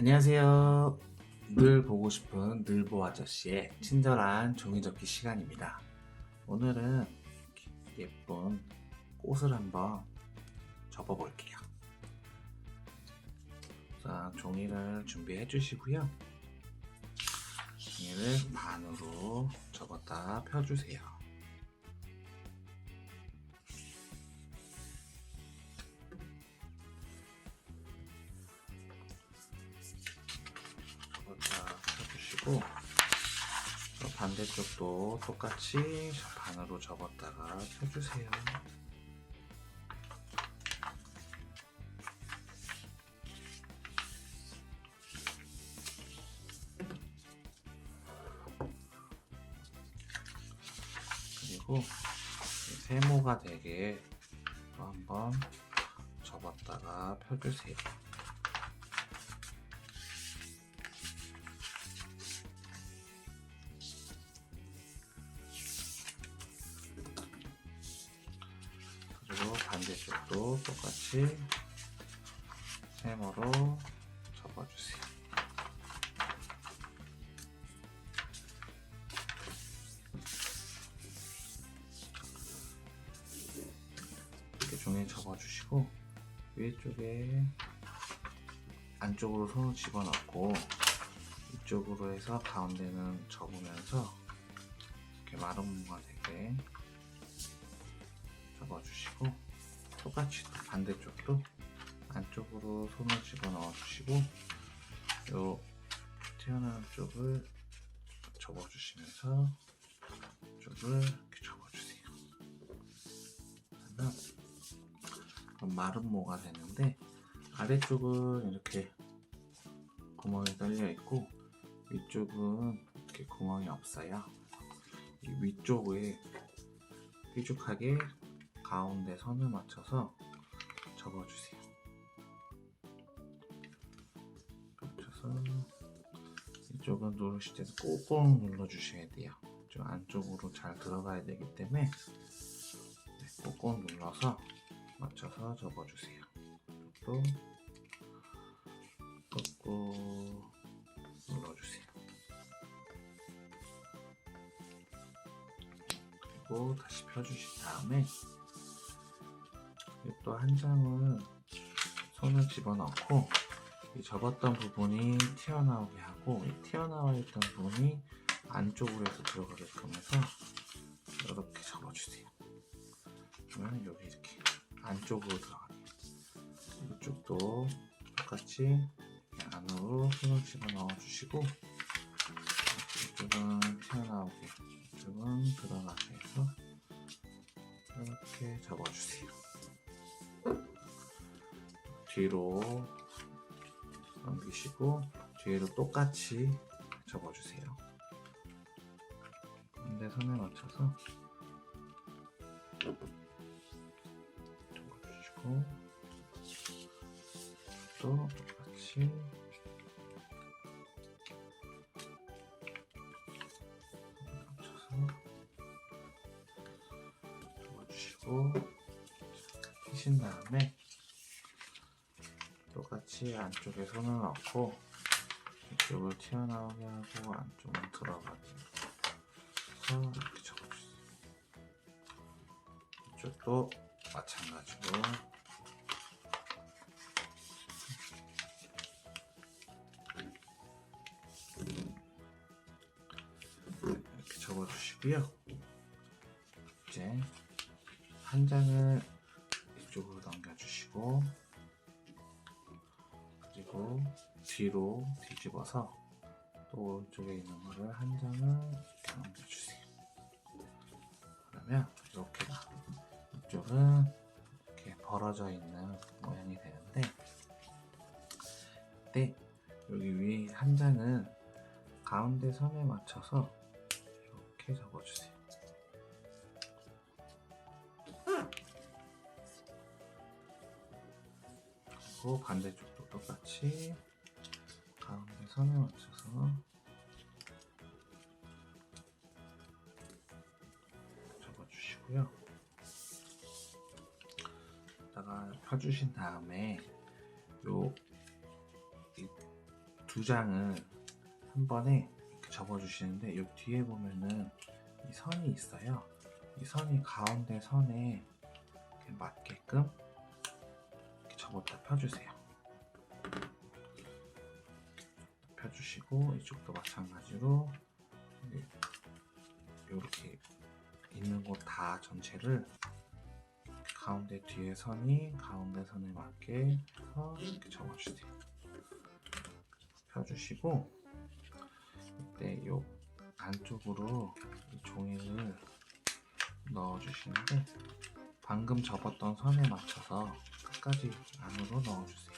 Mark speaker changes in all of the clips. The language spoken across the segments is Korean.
Speaker 1: 안녕하세요. 늘 보고 싶은 늘보 아저씨의 친절한 종이접기 시간입니다. 오늘은 예쁜 꽃을 한번 접어볼게요. 자, 종이를 준비해 주시고요. 종이를 반으로 접었다 펴주세요. 쪽도 똑같이 반으로 접었다가 펴주세요. 그리고 이 세모가 되게 또 한번 접었다가 펴주세요. 반대쪽도 똑같이 세모로 접어주세요. 이렇게 종이 접어주시고 위쪽에 안쪽으로 손을 집어넣고 이쪽으로 해서 가운데는 접으면서 이렇게 마른 무가 되게 접어주시고 똑같이 또 반대쪽도 안쪽으로 손을 집어 넣어 주시고 요 튀어나온 쪽을 접어주시면서 쪽을 이렇게 접어주세요. 그러면 마른 모가 되는데 아래쪽은 이렇게 구멍이 뚫려 있고 위쪽은 이렇게 구멍이 없어요. 이 위쪽에 삐죽하게 가운데 선을 맞춰서 접어주세요. 겹쳐서 이쪽은 누르실 때도 꾹꾹 눌러주셔야 돼요. 좀 안쪽으로 잘 들어가야 되기 때문에 네, 꾹꾹 눌러서 맞춰서 접어주세요. 또 꾹꾹 눌러주세요. 그리고 다시 펴주신 다음에 또 한 장을 손을 집어넣고 이 접었던 부분이 튀어나오게 하고 이 튀어나와 있던 부분이 안쪽으로 해서 들어가게끔 해서 이렇게 접어주세요. 그러면 여기 이렇게 안쪽으로 들어가게. 이쪽도 똑같이 안으로 손을 집어넣어 주시고 이쪽은 튀어나오게 이쪽은 들어가게 해서 이렇게 접어주세요. 뒤로 넘기시고 뒤에도 똑같이 접어주세요. 근데 선에 맞춰서 접어주시고 또 똑같이 맞춰서 접어주시고 피신 다음에 똑같이 안쪽에 손을 넣고 이쪽을 튀어나오게 하고 안쪽은 들어가게 해서 이렇게 접어주세요. 이쪽도 마찬가지로 이렇게 접어주시고요. 이제 한 장을 이쪽으로 넘겨주시고 뒤로 뒤집어서 또 오른쪽에 있는 거를 한 장을 이렇게 넘겨주세요. 그러면 이렇게 이쪽은 이렇게 벌어져 있는 모양이 되는데 이때 여기 위에 한 장은 가운데 선에 맞춰서 이렇게 접어주세요. 그리고 반대쪽도 똑같이 선에 맞춰서 접어주시고요. 이따가 펴주신 다음에 요이두 장을 한 번에 이렇게 접어주시는데 이 뒤에 보면은 이 선이 있어요. 이 선이 가운데 선에 맞게끔 이렇게 접었다 펴주세요. 펴주시고 이쪽도 마찬가지로 이렇게 있는 곳 다 전체를 가운데 뒤에 선이 가운데 선에 맞게 해서 이렇게 접어주세요. 펴주시고 이때 요 안쪽으로 이 종이를 넣어주시는데 방금 접었던 선에 맞춰서 끝까지 안으로 넣어주세요.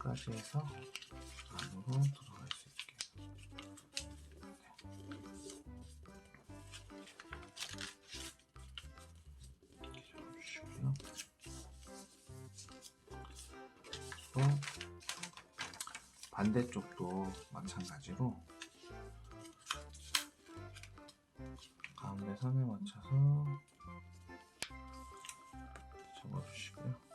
Speaker 1: 끝까지 해서 안으로 들어갈 수 있게 이렇게 잡아주시고요. 그리고 반대쪽도 마찬가지로 가운데 선에 맞춰서 접어주시고요.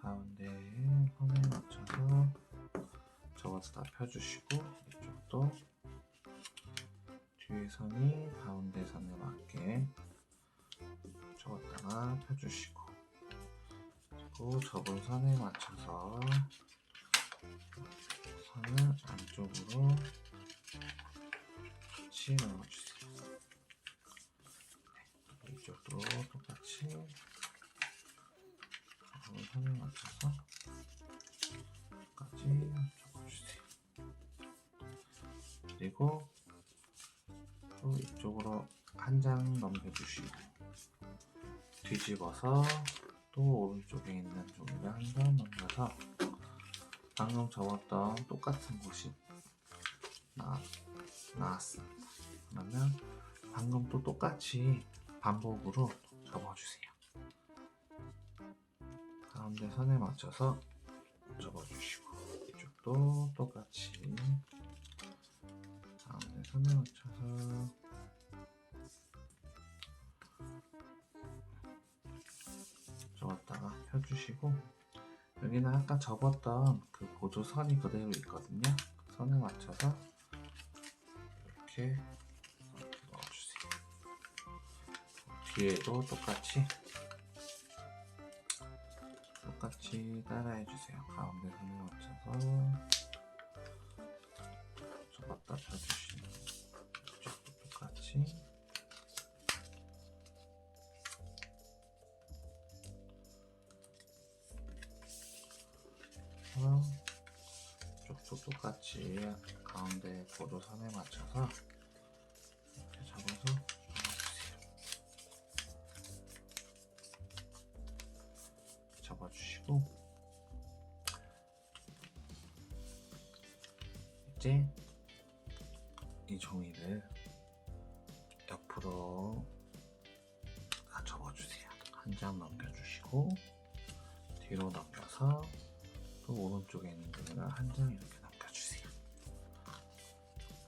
Speaker 1: 가운데 선에 맞춰서 접어서 다 펴주시고 이쪽도 뒤에 선이 가운데 선에 맞게 접었다가 펴주시고 그리고 접은 선에 맞춰서 선을 안쪽으로 같이 넣어주세요. 네, 이쪽도 똑같이 접은 선에 맞춰서 끝까지 접어주세요. 그리고 또 이쪽으로 한 장 넘겨주시고 뒤집어서 또 오른쪽에 있는 종이를 한 장 넘겨서 방금 접었던 똑같은 곳이 나, 나왔습니다. 그러면 방금 또 똑같이 반복으로 접어주세요. 가운데 선에 맞춰서 접어주시고 이쪽도 똑같이 가운데 선에 맞춰서 접었다가 펴주시고 여기는 아까 접었던 그 보조 선이 그대로 있거든요. 그 선에 맞춰서 이렇게 넣어주세요. 뒤에도 똑같이 똑같이 따라해주세요. 가운데 선에 맞춰서 접었다 펴주시고 이쪽도 똑같이 어, 이쪽도 똑같이 가운데 보조선에 맞춰서 잡아주시고 이제 이 종이를 옆으로 다 접어주세요. 한 장 넘겨주시고 뒤로 넘겨서 또 오른쪽에 있는 종이를 한장 이렇게 넘겨주세요.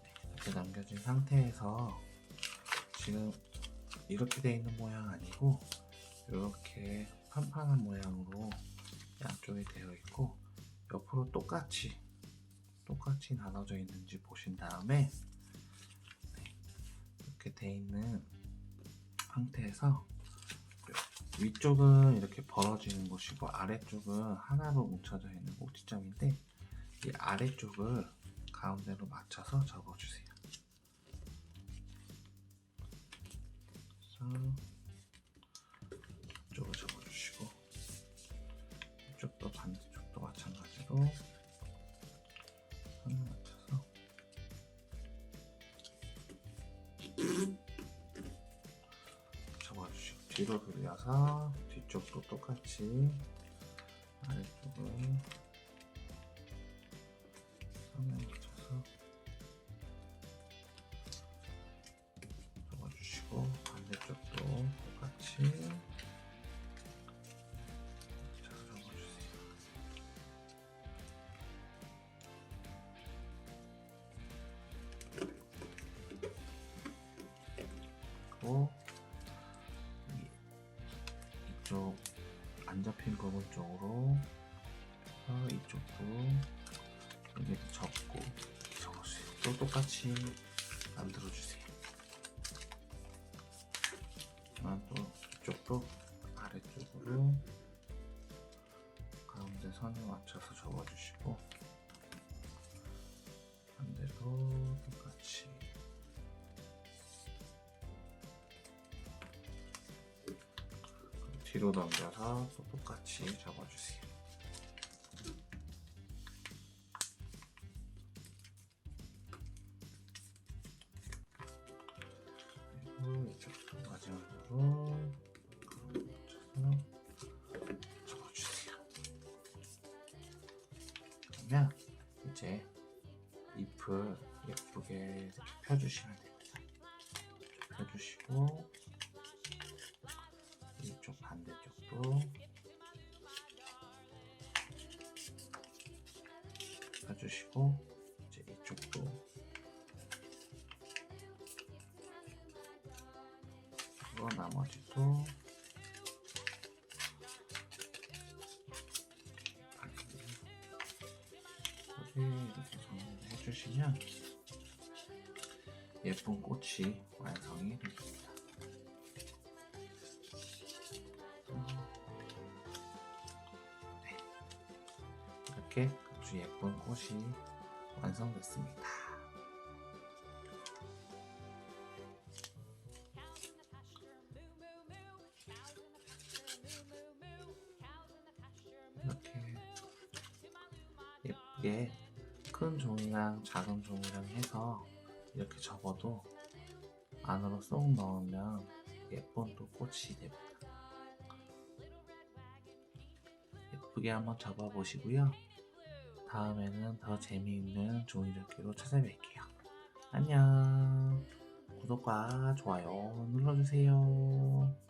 Speaker 1: 네, 이렇게 넘겨진 상태에서 지금 이렇게 돼 있는 모양 아니고 이렇게 판판한 모양으로 양쪽에 되어 있고 옆으로 똑같이 똑같이 나눠져 있는지 보신 다음에 네, 이렇게 돼 있는 상태에서 위쪽은 이렇게 벌어지는 곳이고 아래쪽은 하나로 뭉쳐져 있는 꼭지점인데 이 아래쪽을 가운데로 맞춰서 접어주세요. 그래서 뒤로 돌려서 뒤쪽도 똑같이 아래쪽을 선에 붙여서 접어주시고 반대쪽도 똑같이 잘 접어주세요. 그리고 쪽 안 잡힌 부분 쪽으로 해서 이쪽도 여기도 접고 접어주세요. 또 똑같이 만들어 주세요. 아, 또 이쪽도 아래쪽으로 가운데 선에 맞춰서 접어주시고 반대로 똑같이 뒤로 넘겨서 또 똑같이 접어주세요. 그리고 이쪽도 마지막으로 접어주세요. 그러면 이제 잎을 예쁘게 펴주시면 됩니다. 펴주시고 반대쪽도 펴주시고 이제 이쪽도 그리고 나머지도 이렇게 정리를 해주시면 예쁜 꽃이 완성이 됩니다. 이렇게 아주 예쁜 꽃이 완성됐습니다. 이렇게 예쁘게 큰 종이랑 작은 종이랑 해서 이렇게 접어도 안으로 쏙 넣으면 예쁜 또 꽃이 됩니다. 예쁘게 한번 접어 보시고요. 다음에는 더 재미있는 종이접기로 찾아뵐게요. 안녕. 구독과 좋아요 눌러주세요.